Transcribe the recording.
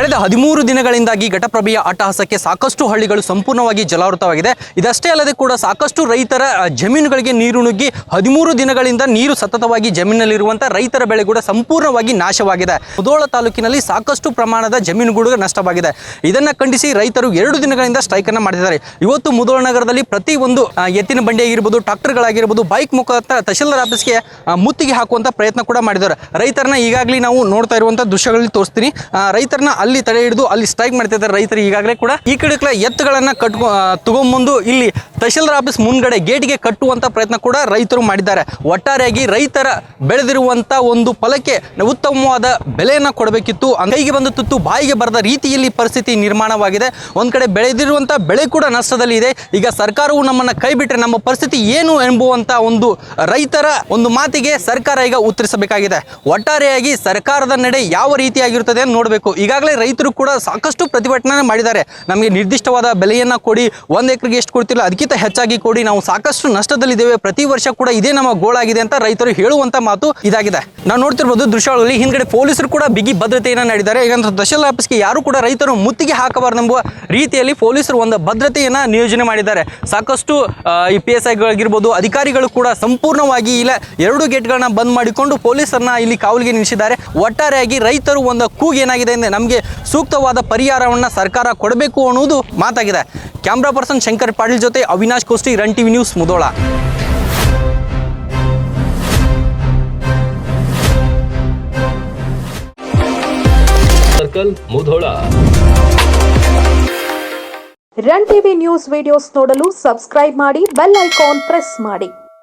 ಕಳೆದ ಹದಿಮೂರು ದಿನಗಳಿಂದಾಗಿ ಘಟಪ್ರಭೆಯ ಅಟ್ಟಹಾಸಕ್ಕೆ ಸಾಕಷ್ಟು ಹಳ್ಳಿಗಳು ಸಂಪೂರ್ಣವಾಗಿ ಜಲಾವೃತವಾಗಿದೆ. ಇದಷ್ಟೇ ಅಲ್ಲದೆ ಕೂಡ ಸಾಕಷ್ಟು ರೈತರ ಜಮೀನುಗಳಿಗೆ ನೀರು ನುಗ್ಗಿ ಹದಿಮೂರು ದಿನಗಳಿಂದ ನೀರು ಸತತವಾಗಿ ಜಮೀನಿನಲ್ಲಿರುವಂಥ ರೈತರ ಬೆಳೆ ಕೂಡ ಸಂಪೂರ್ಣವಾಗಿ ನಾಶವಾಗಿದೆ. ಮುದೋಳ ತಾಲೂಕಿನಲ್ಲಿ ಸಾಕಷ್ಟು ಪ್ರಮಾಣದ ಜಮೀನುಗಳು ನಷ್ಟವಾಗಿದೆ. ಇದನ್ನು ಖಂಡಿಸಿ ರೈತರು ಎರಡು ದಿನಗಳಿಂದ ಸ್ಟ್ರೈಕ್ ಅನ್ನು ಮಾಡಿದ್ದಾರೆ ಇವತ್ತು ಮುದೋಳ ನಗರದಲ್ಲಿ ಪ್ರತಿ ಒಂದು ಎತ್ತಿನ ಬಂಡಿ ಆಗಿರ್ಬೋದು, ಟ್ರಾಕ್ಟರ್ಗಳಾಗಿರ್ಬೋದು, ಬೈಕ್ ಮುಖಾಂತರ ತಹಶೀಲ್ದಾರ್ ಆಫೀಸ್ಗೆ ಮುತ್ತಿಗೆ ಹಾಕುವಂತ ಪ್ರಯತ್ನ ಕೂಡ ಮಾಡಿದ್ದಾರೆ. ರೈತರನ್ನ ಈಗಾಗಲೇ ನಾವು ನೋಡ್ತಾ ಇರುವಂತ ದೃಶ್ಯಗಳಲ್ಲಿ ತೋರಿಸ್ತೀನಿ. ರೈತರನ್ನ ತಡೆ ಹಿಡಿದು ಅಲ್ಲಿ ಸ್ಟ್ರೈಕ್ ಮಾಡ್ತಿದ್ದಾರೆ ರೈತರು ಈಗಾಗಲೇ ಕೂಡ. ಈ ಕಡೆ ಎತ್ತುಗಳನ್ನು ಕಟ್ಕೊ ತಗೊಂಬಂದು ಇಲ್ಲಿ ತಹಶೀಲ್ದಾರ್ ಆಫೀಸ್ ಮುಂದ್ಗಡೆ ಗೇಟ್ಗೆ ಕಟ್ಟುವಂತ ಪ್ರಯತ್ನ ಕೂಡ ರೈತರು ಮಾಡಿದ್ದಾರೆ. ಒಟ್ಟಾರೆಯಾಗಿ ರೈತರ ಬೆಳೆದಿರುವಂತ ಒಂದು ಫಲಕ್ಕೆ ಉತ್ತಮವಾದ ಬೆಲೆಯನ್ನ ಕೊಡಬೇಕಿತ್ತು. ಅಂಗೈಗೆ ಬಂದು ತುತ್ತು ಬಾಯಿಗೆ ಬರದ ರೀತಿಯಲ್ಲಿ ಪರಿಸ್ಥಿತಿ ನಿರ್ಮಾಣವಾಗಿದೆ. ಒಂದ್ ಕಡೆ ಬೆಳೆದಿರುವಂತ ಬೆಳೆ ಕೂಡ ನಷ್ಟದಲ್ಲಿ ಇದೆ. ಈಗ ಸರ್ಕಾರವು ನಮ್ಮನ್ನ ಕೈ ಬಿಟ್ಟರೆ ನಮ್ಮ ಪರಿಸ್ಥಿತಿ ಏನು ಎಂಬುವಂತ ಒಂದು ರೈತರ ಒಂದು ಮಾತಿಗೆ ಸರ್ಕಾರ ಈಗ ಉತ್ತರಿಸಬೇಕಾಗಿದೆ. ಒಟ್ಟಾರೆಯಾಗಿ ಸರ್ಕಾರದ ನಡೆ ಯಾವ ರೀತಿಯಾಗಿರುತ್ತದೆ ನೋಡಬೇಕು. ಈಗಾಗಲೇ ರೈತರು ಕೂಡ ಸಾಕಷ್ಟು ಪ್ರತಿಭಟನೆ ಮಾಡಿದ್ದಾರೆ. ನಮಗೆ ನಿರ್ದಿಷ್ಟವಾದ ಬೆಲೆಯನ್ನು ಕೊಡಿ, ಒಂದು ಎಕರೆಗೆ ಎಷ್ಟು ಕೊಡ್ತಿಲ್ಲ ಅದಕ್ಕಿಂತ ಹೆಚ್ಚಾಗಿ ಕೊಡಿ, ನಾವು ಸಾಕಷ್ಟು ನಷ್ಟದಲ್ಲಿದ್ದೇವೆ, ಪ್ರತಿ ವರ್ಷ ಕೂಡ ಇದೇ ನಮ್ಮ ಗೋಳಾಗಿದೆ ಅಂತ ರೈತರು ಹೇಳುವಂತ ಮಾತು ಇದಾಗಿದೆ. ನಾವು ನೋಡ್ತಿರ್ಬೋದು ದೃಶ್ಯಗಳಲ್ಲಿ ಹಿಂದ್ಗಡೆ ಪೊಲೀಸರು ಕೂಡ ಬಿಗಿ ಭದ್ರತೆಯನ್ನು ನೀಡಿದ್ದಾರೆ. ಈಗ ದಶಲ್ ಆಫೀಸ್ಗೆ ಯಾರು ಕೂಡ ರೈತರು ಮುತ್ತಿಗೆ ಹಾಕಬಾರ್ದೆಂಬುವ ರೀತಿಯಲ್ಲಿ ಪೊಲೀಸರು ಒಂದು ಭದ್ರತೆಯನ್ನ ನಿಯೋಜನೆ ಮಾಡಿದ್ದಾರೆ. ಸಾಕಷ್ಟು ಈ ಪಿ ಎಸ್ ಐಗಳಾಗಿರ್ಬೋದು ಅಧಿಕಾರಿಗಳು ಕೂಡ ಸಂಪೂರ್ಣವಾಗಿ ಇಲ್ಲ. ಎರಡು ಗೇಟ್ಗಳನ್ನ ಬಂದ್ ಮಾಡಿಕೊಂಡು ಪೊಲೀಸರನ್ನ ಇಲ್ಲಿ ಕಾವಲಿಗೆ ನಿಲ್ಲಿಸಿದ್ದಾರೆ. ಒಟ್ಟಾರೆಯಾಗಿ ರೈತರು ಒಂದು ಕೂಗು ಏನಾಗಿದೆ ಅಂದರೆ ನಮಗೆ ಸೂಕ್ತವಾದ ಪರಿಹಾರವನ್ನ ಸರ್ಕಾರ ಕೊಡಬೇಕು ಅನ್ನೋದು ಮಾತಾಗಿದೆ. ಕ್ಯಾಮ್ರಾ ಪರ್ಸನ್ ಶಂಕರ್ ಪಾಟೀಲ್ ಜೊತೆ Avinash Kosti run TV news Mudhol. Circle Mudhol run TV news videos ನೋಡಲು ಸಬ್ಸ್ಕ್ರೈಬ್ ಮಾಡಿ ಬೆಲ್ ಐಕಾನ್ ಪ್ರೆಸ್ ಮಾಡಿ.